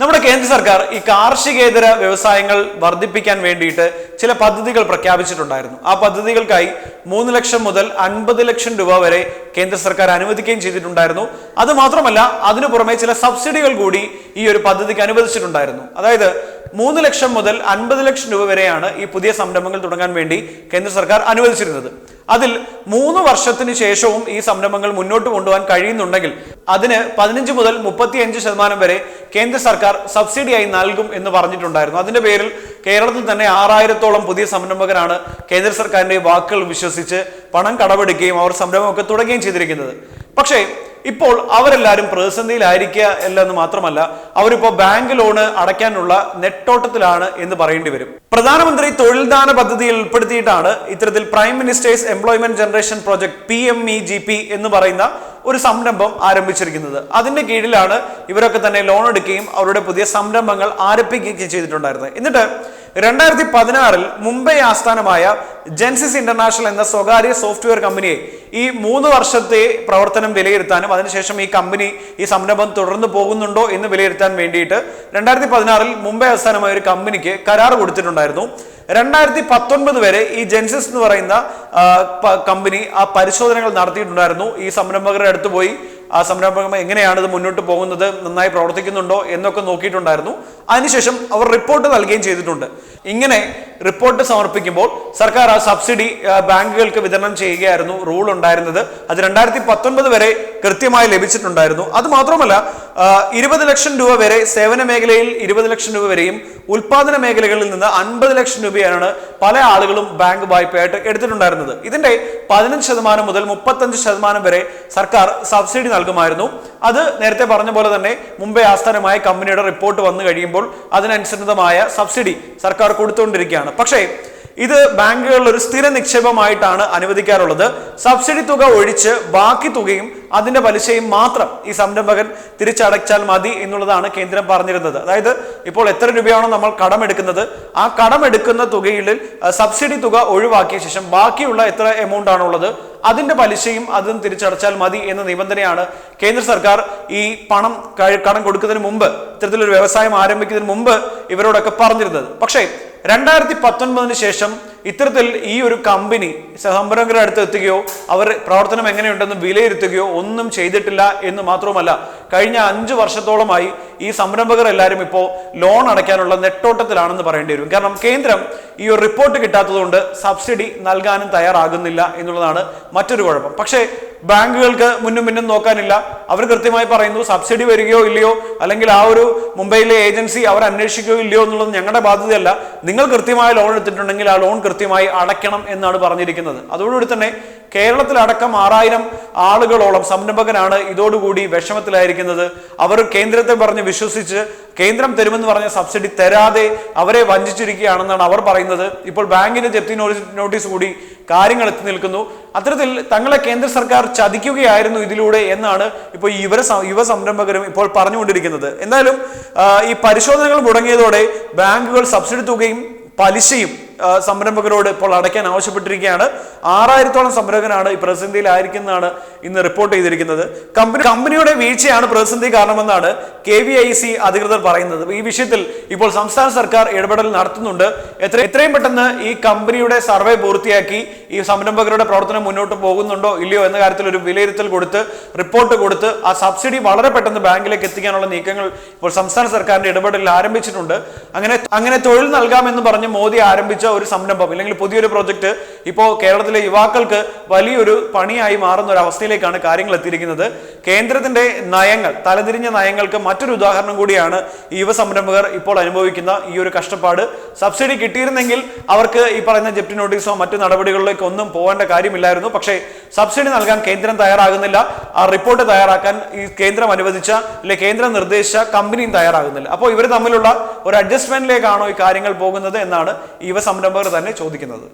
നമ്മുടെ കേന്ദ്ര സർക്കാർ ഈ കാർഷികേതര വ്യവസായങ്ങൾ വർദ്ധിപ്പിക്കാൻ വേണ്ടിയിട്ട് ചില പദ്ധതികൾ പ്രഖ്യാപിച്ചിട്ടുണ്ടായിരുന്നു. ആ പദ്ധതികൾക്കായി മൂന്ന് ലക്ഷം മുതൽ അൻപത് ലക്ഷം രൂപ വരെ കേന്ദ്ര സർക്കാർ അനുവദിക്കുകയും ചെയ്തിട്ടുണ്ടായിരുന്നു. അത് മാത്രമല്ല അതിനു പുറമെ ചില സബ്സിഡികൾ കൂടി ഈ ഒരു പദ്ധതിക്ക് അനുവദിച്ചിട്ടുണ്ടായിരുന്നു. അതായത് മൂന്ന് ലക്ഷം മുതൽ അൻപത് ലക്ഷം രൂപ വരെയാണ് ഈ പുതിയ സംരംഭങ്ങൾ തുടങ്ങാൻ വേണ്ടി കേന്ദ്ര സർക്കാർ അനുവദിച്ചിരുന്നത്. അതിൽ മൂന്ന് വർഷത്തിന് ശേഷവും ഈ സംരംഭങ്ങൾ മുന്നോട്ട് കൊണ്ടുപോകാൻ കഴിയുന്നുണ്ടെങ്കിൽ അതിന് പതിനഞ്ച് മുതൽ മുപ്പത്തിയഞ്ച് ശതമാനം വരെ കേന്ദ്ര സർക്കാർ സബ്സിഡിയായി നൽകും എന്ന് പറഞ്ഞിട്ടുണ്ടായിരുന്നു. അതിന്റെ പേരിൽ കേരളത്തിൽ തന്നെ ആറായിരത്തോളം പുതിയ സംരംഭകരാണ് കേന്ദ്ര സർക്കാരിന്റെ വാക്കുകൾ വിശ്വസിച്ച് പണം കടമെടുക്കുകയും അവർ സംരംഭമൊക്കെ തുടങ്ങുകയും ചെയ്തിരിക്കുന്നത്. പക്ഷേ ഇപ്പോൾ അവരെല്ലാവരും പ്രതിസന്ധിയിലായിരിക്കുക എന്ന് മാത്രമല്ല അവരിപ്പോ ബാങ്ക് ലോണ് അടയ്ക്കാനുള്ള നെട്ടോട്ടത്തിലാണ് എന്ന് പറയേണ്ടി വരും. പ്രധാനമന്ത്രി തൊഴിൽദാന പദ്ധതിയിൽ ഉൾപ്പെടുത്തിയിട്ടാണ് ഇത്തരത്തിൽ prime minister's employment generation project P M E G P എന്ന് പറയുന്ന ഒരു സംരംഭം ആരംഭിച്ചിരിക്കുന്നത്. അതിന്റെ കീഴിലാണ് ഇവരൊക്കെ തന്നെ ലോൺ എടുക്കുകയും അവരുടെ പുതിയ സംരംഭങ്ങൾ ആരംഭിക്കുകയും ചെയ്തിട്ടുണ്ടായിരുന്നത്. എന്നിട്ട് രണ്ടായിരത്തി പതിനാറിൽ മുംബൈ ആസ്ഥാനമായ ജെൻസിസ് ഇന്റർനാഷണൽ എന്ന സ്വകാര്യ സോഫ്റ്റ്വെയർ കമ്പനിയെ ഈ മൂന്ന് വർഷത്തെ പ്രവർത്തനം വിലയിരുത്താനും അതിനുശേഷം ഈ കമ്പനി ഈ സംരംഭം തുടർന്ന് പോകുന്നുണ്ടോ എന്ന് വിലയിരുത്താൻ വേണ്ടിയിട്ട് രണ്ടായിരത്തി പതിനാറിൽ മുംബൈ ആസ്ഥാനമായ ഒരു കമ്പനിക്ക് കരാർ കൊടുത്തിട്ടുണ്ടായിരുന്നു. രണ്ടായിരത്തി പത്തൊൻപത് വരെ ഈ ജെൻസിസ് എന്ന് പറയുന്ന കമ്പനി ആ പരിശോധനകൾ നടത്തിയിട്ടുണ്ടായിരുന്നു. ഈ സംരംഭകരുടെ അടുത്ത് പോയി ആ സംരംഭകർ എങ്ങനെയാണ് ഇത് മുന്നോട്ട് പോകുന്നത് നന്നായി പ്രവർത്തിക്കുന്നുണ്ടോ എന്നൊക്കെ നോക്കിയിട്ടുണ്ടായിരുന്നു. അതിനുശേഷം അവർ റിപ്പോർട്ട് നൽകുകയും ചെയ്തിട്ടുണ്ട്. ഇങ്ങനെ റിപ്പോർട്ട് സമർപ്പിക്കുമ്പോൾ സർക്കാർ ആ സബ്സിഡി ബാങ്കുകൾക്ക് വിതരണം ചെയ്യുകയായിരുന്നു റൂൾ ഉണ്ടായിരുന്നത്. അത് രണ്ടായിരത്തി പത്തൊൻപത് വരെ കൃത്യമായി ലഭിച്ചിട്ടുണ്ടായിരുന്നു. അത് മാത്രമല്ല ഇരുപത് ലക്ഷം രൂപ വരെ സേവന മേഖലയിൽ ഇരുപത് ലക്ഷം രൂപ വരെയും ഉൽപാദന മേഖലകളിൽ നിന്ന് അൻപത് ലക്ഷം രൂപയാണ് പല ആളുകളും ബാങ്ക് വായ്പയായിട്ട് എടുത്തിട്ടുണ്ടായിരുന്നത്. ഇതിന്റെ പതിനഞ്ച് ശതമാനം മുതൽ മുപ്പത്തഞ്ച് ശതമാനം വരെ സർക്കാർ സബ്സിഡി നൽകുമായിരുന്നു. അത് നേരത്തെ പറഞ്ഞ പോലെ തന്നെ മുംബൈ ആസ്ഥാനമായ കമ്പനിയുടെ റിപ്പോർട്ട് വന്നു കഴിയുമ്പോൾ അതിനനുസൃതമായ സബ്സിഡി സർക്കാർ കൊടുത്തുകൊണ്ടിരിക്കുകയാണ്. പക്ഷേ ഇത് ബാങ്കുകളിൽ ഒരു സ്ഥിര നിക്ഷേപമായിട്ടാണ് അനുവദിക്കാറുള്ളത്. സബ്സിഡി തുക ഒഴിച്ച് ബാക്കി തുകയും അതിന്റെ പലിശയും മാത്രം ഈ സംരംഭകൻ തിരിച്ചടച്ചാൽ മതി എന്നുള്ളതാണ് കേന്ദ്രം പറഞ്ഞിരുന്നത്. അതായത് ഇപ്പോൾ എത്ര രൂപയാണോ നമ്മൾ കടമെടുക്കുന്നത്. ആ കടമെടുക്കുന്ന തുകയിൽ സബ്സിഡി തുക ഒഴിവാക്കിയ ശേഷം ബാക്കിയുള്ള എത്ര എമൗണ്ട് ആണുള്ളത് അതിന്റെ പലിശയും അതും തിരിച്ചടച്ചാൽ മതി എന്ന നിബന്ധനയാണ് കേന്ദ്ര സർക്കാർ ഈ പണം കടം കൊടുക്കുന്നതിന് മുമ്പ് ഇത്തരത്തിലൊരു വ്യവസായം ആരംഭിക്കുന്നതിന് മുമ്പ് ഇവരോടൊക്കെ പറഞ്ഞിരുന്നത്. പക്ഷേ രണ്ടായിരത്തി പത്തൊൻപതിന് ശേഷം ഇത്തരത്തിൽ ഈ ഒരു കമ്പനി സംരംഭകരുടെ അടുത്ത് എത്തുകയോ അവർ പ്രവർത്തനം എങ്ങനെയുണ്ടെന്ന് വിലയിരുത്തുകയോ ഒന്നും ചെയ്തിട്ടില്ല എന്ന് മാത്രവുമല്ല കഴിഞ്ഞ അഞ്ച് വർഷത്തോളമായി ഈ സംരംഭകർ എല്ലാവരും ഇപ്പോൾ ലോൺ അടയ്ക്കാനുള്ള നെട്ടോട്ടത്തിലാണെന്ന് പറയേണ്ടി വരും. കാരണം കേന്ദ്രം ഈ ഒരു റിപ്പോർട്ട് കിട്ടാത്തതുകൊണ്ട് സബ്സിഡി നൽകാനും തയ്യാറാകുന്നില്ല എന്നുള്ളതാണ് മറ്റൊരു കുഴപ്പം. പക്ഷേ ബാങ്കുകൾക്ക് മുന്നും മുന്നും നോക്കാനില്ല. അവർ കൃത്യമായി പറയുന്നു സബ്സിഡി വരികയോ ഇല്ലയോ അല്ലെങ്കിൽ ആ ഒരു മുംബൈയിലെ ഏജൻസി അവർ അന്വേഷിക്കുകയോ ഇല്ലയോ എന്നുള്ളത് ഞങ്ങളുടെ ബാധ്യതയല്ല. നിങ്ങൾ കൃത്യമായ ലോൺ എടുത്തിട്ടുണ്ടെങ്കിൽ ആ ലോൺ കൃത്യമായി അടയ്ക്കണം എന്നാണ് പറഞ്ഞിരിക്കുന്നത്. അതോടുകൂടി തന്നെ കേരളത്തിലടക്കം ആറായിരം ആളുകളോളം സംരംഭകനാണ് ഇതോടുകൂടി വിഷമത്തിലായിരിക്കുന്നത്. അവർ കേന്ദ്രത്തെ പറഞ്ഞ് വിശ്വസിച്ച് കേന്ദ്രം തരുമെന്ന് പറഞ്ഞ സബ്സിഡി തരാതെ അവരെ വഞ്ചിച്ചിരിക്കുകയാണെന്നാണ് അവർ പറയുന്നത്. ഇപ്പോൾ ബാങ്കിന്റെ ജപ്തി നോട്ടീസ് കൂടി കാര്യങ്ങൾ എത്തി നിൽക്കുന്നു. അത്തരത്തിൽ തങ്ങളെ കേന്ദ്ര സർക്കാർ ചതിക്കുകയായിരുന്നു ഇതിലൂടെ എന്നാണ് ഇപ്പോൾ ഇവര യുവ സംരംഭകരും ഇപ്പോൾ പറഞ്ഞുകൊണ്ടിരിക്കുന്നത്. എന്തായാലും ഈ പരിശോധനകൾ മുടങ്ങിയതോടെ ബാങ്കുകൾ സബ്സിഡി തുകയും പലിശയും സംരംഭകരോട് ഇപ്പോൾ അടയ്ക്കാൻ ആവശ്യപ്പെട്ടിരിക്കുകയാണ്. ആറായിരത്തോളം സംരംഭകനാണ് ഈ പ്രതിസന്ധിയിലായിരിക്കുന്നതാണ് ഇന്ന് റിപ്പോർട്ട് ചെയ്തിരിക്കുന്നത്. കമ്പനി കമ്പനിയുടെ വീഴ്ചയാണ് പ്രതിസന്ധി കാരണമെന്നാണ് കെ വി ഐ സി അധികൃതർ പറയുന്നത്. ഈ വിഷയത്തിൽ ഇപ്പോൾ സംസ്ഥാന സർക്കാർ ഇടപെടൽ നടത്തുന്നുണ്ട്. എത്ര എത്രയും പെട്ടെന്ന് ഈ കമ്പനിയുടെ സർവേ പൂർത്തിയാക്കി ഈ സംരംഭകരുടെ പ്രവർത്തനം മുന്നോട്ട് പോകുന്നുണ്ടോ ഇല്ലയോ എന്ന കാര്യത്തിൽ ഒരു വിലയിരുത്തൽ കൊടുത്ത് റിപ്പോർട്ട് കൊടുത്ത് ആ സബ്സിഡി വളരെ പെട്ടെന്ന് ബാങ്കിലേക്ക് എത്തിക്കാനുള്ള നീക്കങ്ങൾ ഇപ്പോൾ സംസ്ഥാന സർക്കാരിന്റെ ഇടപെടലിൽ ആരംഭിച്ചിട്ടുണ്ട്. അങ്ങനെ അങ്ങനെ തൊഴിൽ നൽകാമെന്ന് പറഞ്ഞ് മോദി ആരംഭിച്ച ഒരു സംരംഭം അല്ലെങ്കിൽ പുതിയൊരു പ്രോജക്റ്റ് ഇപ്പോൾ കേരളത്തിലെ യുവാക്കൾക്ക് വലിയൊരു പണിയായി മാറുന്ന ഒരു അവസ്ഥയിലേക്കാണ് കാര്യങ്ങൾ എത്തിയിരിക്കുന്നത്. കേന്ദ്രത്തിന്റെ നയങ്ങൾ തലതിരിഞ്ഞ നയങ്ങൾക്ക് മറ്റൊരു ഉദാഹരണം കൂടിയാണ് ഈ യുവ സംരംഭകർ ഇപ്പോൾ അനുഭവിക്കുന്ന ഈ ഒരു കഷ്ടപ്പാട്. സബ്സിഡി കിട്ടിയിരുന്നെങ്കിൽ അവർക്ക് ഈ പറയുന്ന ജപ്തി നോട്ടീസോ മറ്റു നടപടികളിലേക്ക് ഒന്നും പോകേണ്ട കാര്യമില്ലായിരുന്നു. പക്ഷേ സബ്സിഡി നൽകാൻ കേന്ദ്രം തയ്യാറാകുന്നില്ല. ആ റിപ്പോർട്ട് തയ്യാറാക്കാൻ ഈ കേന്ദ്രം അനുവദിച്ച അല്ലെ കേന്ദ്രം നിർദ്ദേശിച്ച കമ്പനിയും തയ്യാറാകുന്നില്ല. അപ്പോൾ ഇവർ തമ്മിലുള്ള ഒരു അഡ്ജസ്റ്റ്മെന്റിലേക്കാണോ ഈ കാര്യങ്ങൾ പോകുന്നത് എന്നാണ് ഈ യുവ സംരംഭകർ തന്നെ ചോദിക്കുന്നത്.